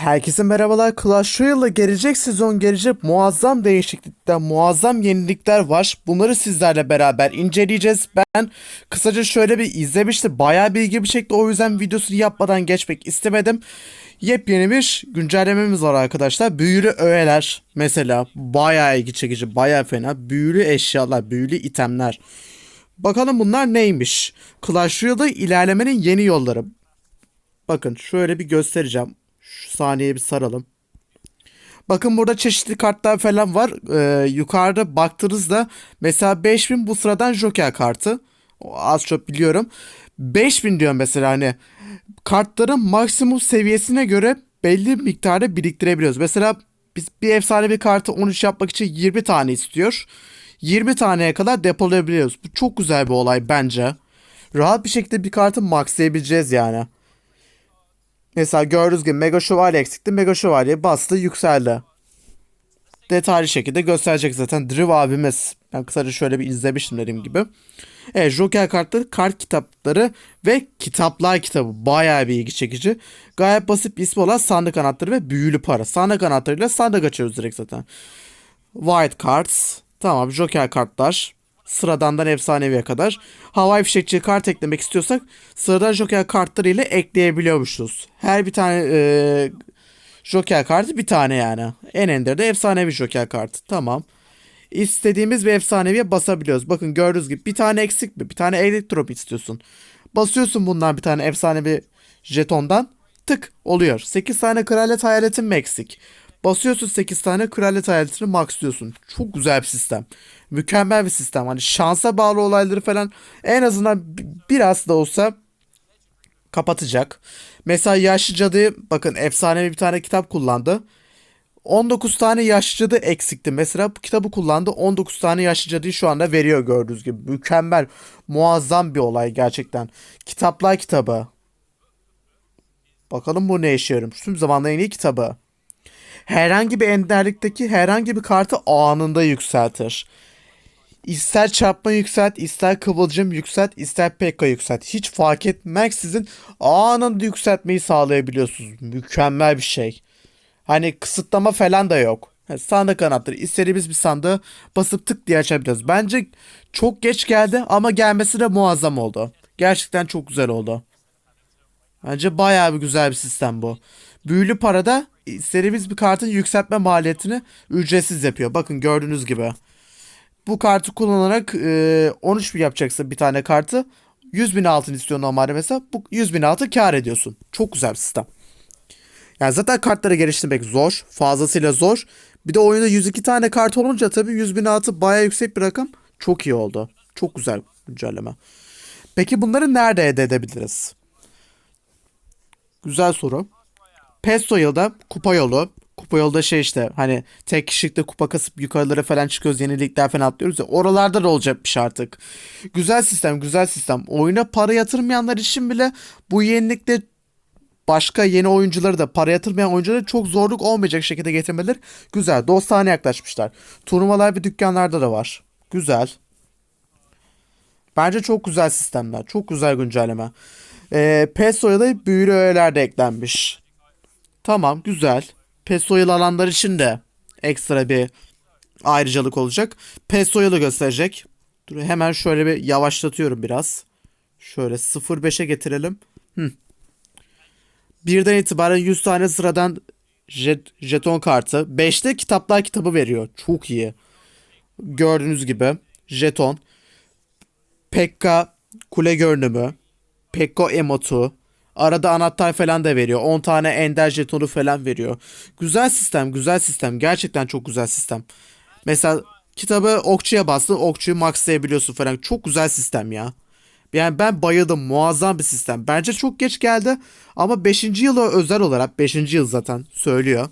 Herkese merhabalar. Clash Royale'da gelecek sezon gelecek muazzam değişiklikler, muazzam yenilikler var. Bunları sizlerle beraber inceleyeceğiz. Ben kısaca şöyle bir izlemiştim. Bayağı bilgi bir şekilde o yüzden videosunu yapmadan geçmek istemedim. Yepyeni bir güncellememiz var arkadaşlar. Büyülü öğeler mesela bayağı ilgi çekici, bayağı fena. Büyülü eşyalar, büyülü itemler. Bakalım bunlar neymiş? Clash Royale'da ilerlemenin yeni yolları. Bakın şöyle bir göstereceğim. Şu saniye bir saralım. Bakın burada çeşitli kartlar falan var. Ee, yukarıda baktığınızda mesela 5000 bu sıradan Joker kartı. Az çok biliyorum. 5000 diyor mesela hani kartların maksimum seviyesine göre belli miktarda biriktirebiliyoruz. Mesela biz bir efsane bir kartı 13 yapmak için 20 tane istiyor. 20 taneye kadar depolayabiliyoruz. Bu çok güzel bir olay bence. Rahat bir şekilde bir kartı maxlayabileceğiz yani. Mesela gördüğünüz gibi Mega Şövalye eksikti. Mega Şövalye bastı yükseldi. Detaylı şekilde gösterecek zaten Driv abimiz. Ben kısaca şöyle bir izlemiştim dediğim gibi. Evet Joker kartları, kart kitapları ve kitaplar kitabı. Bayağı bir ilgi çekici. Gayet basit bir ismi olan sandık anahtarı ve büyülü para. Sandık anahtarıyla sandık açıyoruz direkt zaten. White Cards. Tamam Joker kartlar. Sıradandan efsaneviye kadar. Havai fişekçi kart eklemek istiyorsak sıradan Joker kartları ile ekleyebiliyormuşuz. Her bir tane e, Joker kartı bir tane yani. En ender de efsanevi Joker kartı. Tamam. İstediğimiz bir efsaneviye basabiliyoruz. Bakın gördüğünüz gibi bir tane eksik mi? Bir tane elektrop istiyorsun. Basıyorsun bundan bir tane efsanevi jetondan. Tık oluyor. 8 tane kraliyet hayaletin mi eksik? Basıyorsun 8 tane kraliyet hayaletini maxlıyorsun. Çok güzel bir sistem. Mükemmel bir sistem. Hani şansa bağlı olayları falan en azından bi- biraz da olsa kapatacak. Mesela Yaşlı Cadı'yı bakın efsanevi bir tane kitap kullandı. 19 tane Yaşlı Cadı eksikti. Mesela bu kitabı kullandı. 19 tane Yaşlı Cadı'yı şu anda veriyor gördüğünüz gibi. Mükemmel, muazzam bir olay gerçekten. Kitaplar kitabı. Bakalım bu ne işe yarıyor. Tüm zamanların en iyi kitabı. Herhangi bir enderlikteki herhangi bir kartı anında yükseltir. İster çarpma yükselt, ister kıvılcım yükselt, ister pekka yükselt. Hiç fark etmeksizin anında yükseltmeyi sağlayabiliyorsunuz. Mükemmel bir şey. Hani kısıtlama falan da yok. Yani sandık anahtarı. İstediğimiz bir sandığı basıp tık diye açabiliyoruz. Bence çok geç geldi ama gelmesi de muazzam oldu. Gerçekten çok güzel oldu. Bence bayağı bir güzel bir sistem bu. Büyülü parada istediğimiz bir kartın yükseltme maliyetini ücretsiz yapıyor. Bakın gördüğünüz gibi. Bu kartı kullanarak e, 13 bin yapacaksın bir tane kartı. 100 bin altın istiyor normalde mesela. Bu 100 bin altın kar ediyorsun. Çok güzel bir sistem. Yani zaten kartları geliştirmek zor. Fazlasıyla zor. Bir de oyunda 102 tane kart olunca tabii 100 bin altı bayağı yüksek bir rakam. Çok iyi oldu. Çok güzel güncelleme. Peki bunları nerede elde edebiliriz? Güzel soru. PES yılda kupa yolu. Kupa yolda şey işte hani tek kişilikte kupa kasıp yukarılara falan çıkıyoruz. Yenilikler falan atlıyoruz ya. Oralarda da olacakmış artık. Güzel sistem güzel sistem. Oyuna para yatırmayanlar için bile bu yenilikle başka yeni oyuncuları da para yatırmayan oyuncuları çok zorluk olmayacak şekilde getirmeleri güzel. Dostane yaklaşmışlar. Turnuvalar ve dükkanlarda da var. Güzel. Bence çok güzel sistemler. Çok güzel güncelleme. Ee, PESO'ya da büyülü öğeler de eklenmiş. Tamam güzel. PESO'yalı alanlar için de ekstra bir ayrıcalık olacak. PESO'yalı gösterecek. Dur hemen şöyle bir yavaşlatıyorum biraz. Şöyle 0.5'e getirelim. Hı. Birden itibaren 100 tane sıradan jet, jeton kartı. 5'te kitaplar kitabı veriyor. Çok iyi. Gördüğünüz gibi jeton. Pekka kule görünümü. Pekko emotu. Arada anahtar falan da veriyor. 10 tane ender jetonu falan veriyor. Güzel sistem, güzel sistem. Gerçekten çok güzel sistem. Mesela kitabı okçuya bastın, okçuyu maxlayabiliyorsun falan. Çok güzel sistem ya. Yani ben bayıldım. Muazzam bir sistem. Bence çok geç geldi ama 5. yıla özel olarak 5. yıl zaten söylüyor.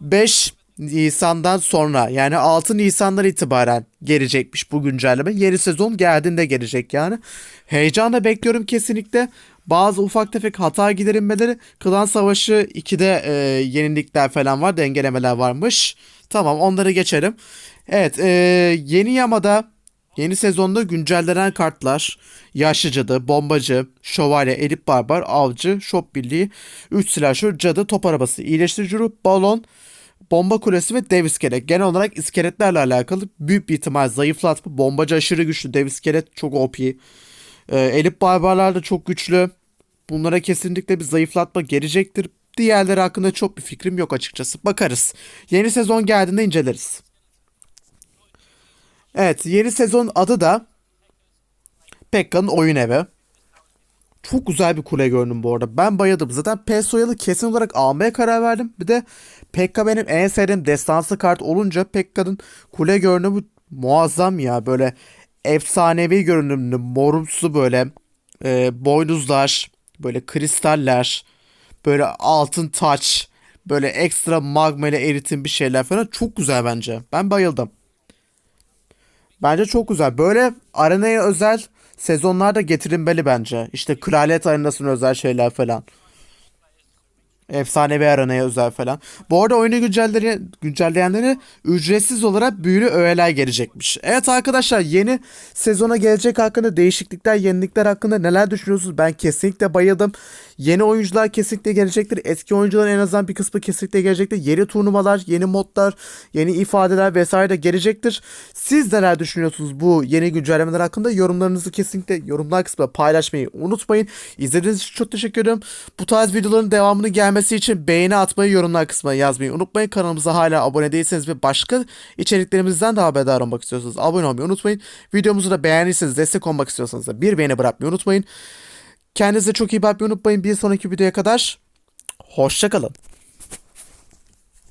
5 Nisan'dan sonra yani 6 Nisan'dan itibaren gelecekmiş bu güncelleme. Yeni sezon geldiğinde gelecek yani. Heyecanla bekliyorum kesinlikle. Bazı ufak tefek hata giderilmeleri. Klan Savaşı 2'de e, yenilikler falan var. Dengelemeler varmış. Tamam onları geçelim. Evet e, yeni yamada Yeni sezonda güncellenen kartlar Yaşlı Cadı, Bombacı, Şövalye, Elip Barbar, Avcı, Şop Birliği, 3 Silahşör, Cadı, Top Arabası, İyileştirici Ruh, Balon, Bomba Kulesi ve Dev İskelet. Genel olarak iskeletlerle alakalı büyük bir ihtimal zayıflatma. Bombacı aşırı güçlü, Dev İskelet çok OP. Ee, Elip Barbarlar da çok güçlü. Bunlara kesinlikle bir zayıflatma gelecektir. Diğerleri hakkında çok bir fikrim yok açıkçası. Bakarız. Yeni sezon geldiğinde inceleriz. Evet, yeni sezon adı da Pekka'nın oyun evi. Çok güzel bir kule gördüm bu arada. Ben bayıldım. Zaten Pesoyalı kesin olarak almaya karar verdim. Bir de Pekka benim en sevdiğim destansı kart olunca Pekka'nın kule görünümü muazzam ya. Böyle efsanevi görünümlü, morumsu böyle e, boynuzlar, böyle kristaller, böyle altın taç, böyle ekstra magma ile eritim bir şeyler falan çok güzel bence. Ben bayıldım. Bence çok güzel. Böyle arenaya özel sezonlarda getirilmeli bence. İşte Kraliyet Arenası'na özel şeyler falan. Efsanevi arenaya özel falan. Bu arada oyunu güncelleri, güncelleyenlere ücretsiz olarak büyülü öğeler gelecekmiş. Evet arkadaşlar yeni sezona gelecek hakkında değişiklikler, yenilikler hakkında neler düşünüyorsunuz? Ben kesinlikle bayıldım. Yeni oyuncular kesinlikle gelecektir. Eski oyuncuların en azından bir kısmı kesinlikle gelecektir. Yeni turnuvalar, yeni modlar, yeni ifadeler vesaire de gelecektir. Siz neler düşünüyorsunuz bu yeni güncellemeler hakkında? Yorumlarınızı kesinlikle yorumlar kısmında paylaşmayı unutmayın. İzlediğiniz için çok teşekkür ederim. Bu tarz videoların devamını gelmesi için beğeni atmayı, yorumlar kısmına yazmayı unutmayın. Kanalımıza hala abone değilseniz ve başka içeriklerimizden de haberdar olmak istiyorsanız abone olmayı unutmayın. Videomuzu da beğendiyseniz destek olmak istiyorsanız da bir beğeni bırakmayı unutmayın. Kendinize çok iyi bakmayı unutmayın. Bir sonraki videoya kadar hoşçakalın.